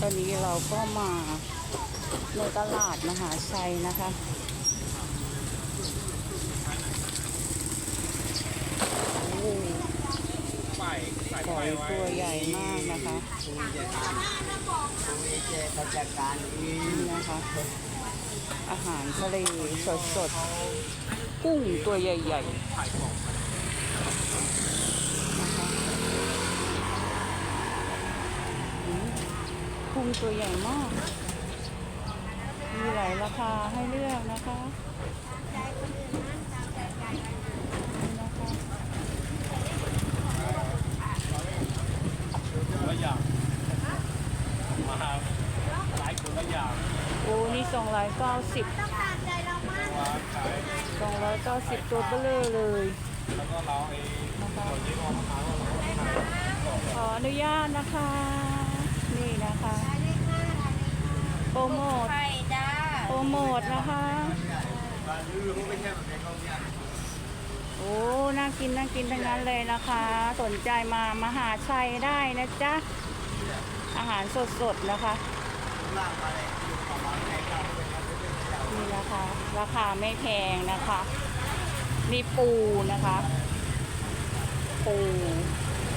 ตอนนี้เราก็มาในตลาดมหาชัยนะคะหอยตัวใหญ่มากนะคะนี่นะคะ อาหารทะเลสดสดๆกุ้งตัวใหญ่ ๆนะคะอืม กุ้งตัวใหญ่มาก มีหลายราคาให้เลือกนะคะโอ้นี่สองร้อยเก้าสิบว่าขายสองร้อยเก้าสิบตัวเบลอเลย แล้วก็เราไอ้ตัวนี้ออกมาขายว่าเราขายก่อนขออนุญาตนะคะ นี่นะคะ โปรโมท ไข่จ้าโปรโมทนะคะ โอ้ น่ากิน น่ากินทั้งนั้นเลยนะคะ สนใจมามหาชัยได้นะจ๊ะ อาหารสดๆนะคะ นี่นะคะ ราคาไม่แพงนะคะนี่ปูนะคะ ปู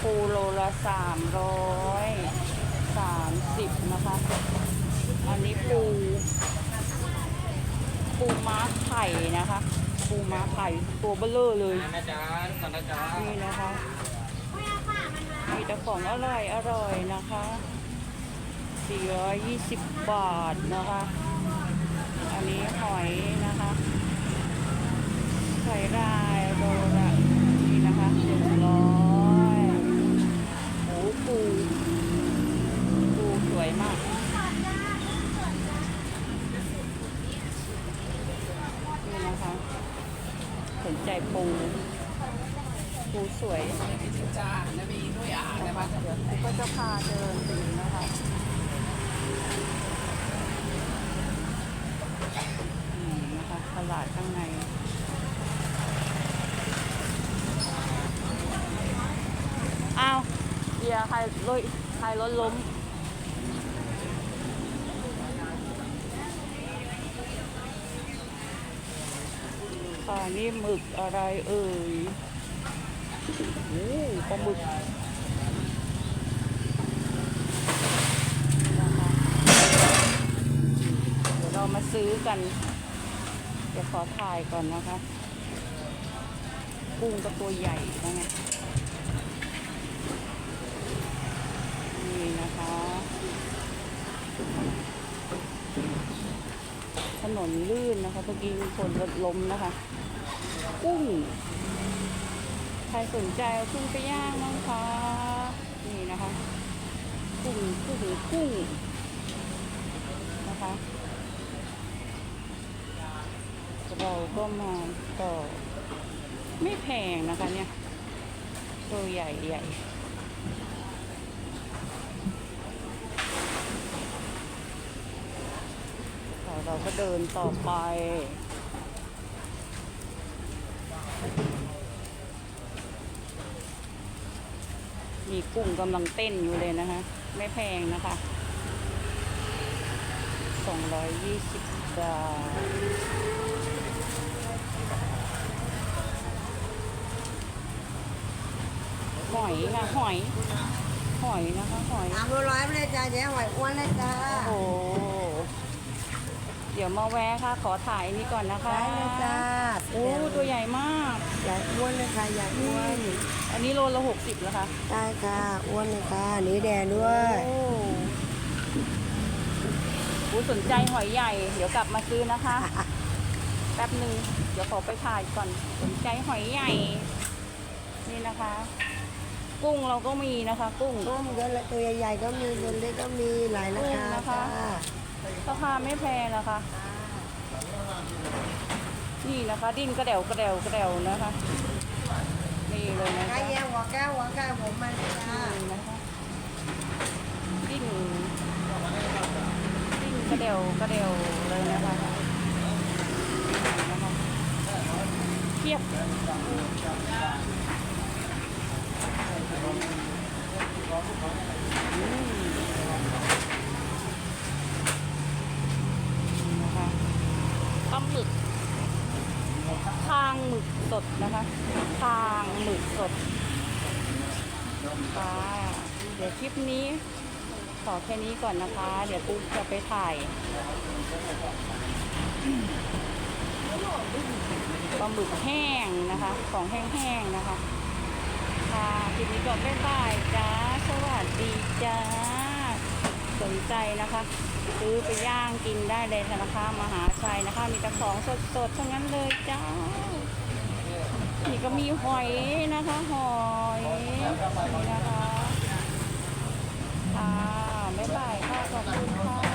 ปูโลละสามร้อยสามสิบนะคะ อันนี้ปูปูม้าไข่นะคะ ปูม้าไข่ตัวเบลเลอร์เลยนะจ๊ะก่อนนะจ๊ะนี่นะคะมีแต่ของอร่อยอร่อยนะคะ 420 บาทนะคะ อันนี้หอยนะคะไข่ลายโลละนี่นะคะ100หมูปูปูสวยมาก นี่นะคะ สน ใจปูปูสวยจ้าจะมีด้วยอะเดี๋ยวปูก็จะพาเดินดูนะคะนี่นะคะตลาดข้างในอ้าวเดี๋ยวใครรถใครรถล้ม ค่ะ นี่หมึกอะไรเอ่ยโอ้ปลาหมึกนะคะเดี๋ยวเรามาซื้อกัน เดี๋ยวขอถ่ายก่อนนะคะ กุ้งก็ตัวใหญ่นะไงนี่นะคะ ถนนลื่นนะคะเมื่อกี้มีคนรถล้มนะคะกุ้งใครสนใจเอากุ้งไปย่างบ้างคะนี่นะคะกุ้งกุ้งกุ้งนะคะเราก็มาต่อไม่แพงนะคะเนี่ยตัวใหญ่ใหญ่ ค่ะ เราก็เดินต่อไปมีกุ้งกำลังเต้นอยู่เลยนะคะ ไม่แพงนะคะ 220 บาท หอยค่ะ หอย หอยนะคะ หอยสามร้อยเลยจ้าเจ๊หอยอ้วนเลยจ้า โอ้โหเดี๋ยวมาแวะค่ะ ขอถ่ายนี่ก่อนนะคะได้เลยจ้าโอ้ตัวใหญ่มากใหญ่อ้วนเลยค่ะใหญ่อ้วนอันนี้โลละหกสิบแล้วคะได้ค่ะอ้วนเลยค่ะอันนี้แดงด้วยโอ้โหสนใจหอยใหญ่ เดี๋ยวกลับมาซื้อนะคะ แป๊บหนึ่งเดี๋ยวขอไปถ่ายก่อนสนใจหอยใหญ่ นี่นะคะ กุ้งเราก็มีนะคะ กุ้งต้มก็ตัวใหญ่ๆก็มีตัวเล็กก็มีหลายราคากุ้งนะคะจ้า ราคาไม่แพงนะคะ นี่นะคะ ดินกระเดวกระเดวกระเดวนะคะ นี่เลยนะคะ cái da hoặc cá hoặc cá bụng นี่นะคะดินดินกระเดวกระเดวเลยนะคะเทียบอืมางหมึกสดนะคะคางหมึกสดค่ะเดี๋ยวคลิปนี้ขอแค่นี้ก่อนนะคะ เดี๋ยวปุ๊บจะไปถ่ายปลาหมึกแห้งนะคะ ของแห้งๆนะคะ ค่ะคลิปนี้ก่อนบ๊ายบายจ้า สวัสดีจ้า สนใจนะคะ ซื้อไปย่างกินได้เลยนะคะมหาชัยนะคะ มีแต่ของสดๆทั้งนั้นเลยจ้า ก็มีหอยนะคะ หอยนี่นะคะค่ะบ๊ายบายค่ะขอบคุณค่ะ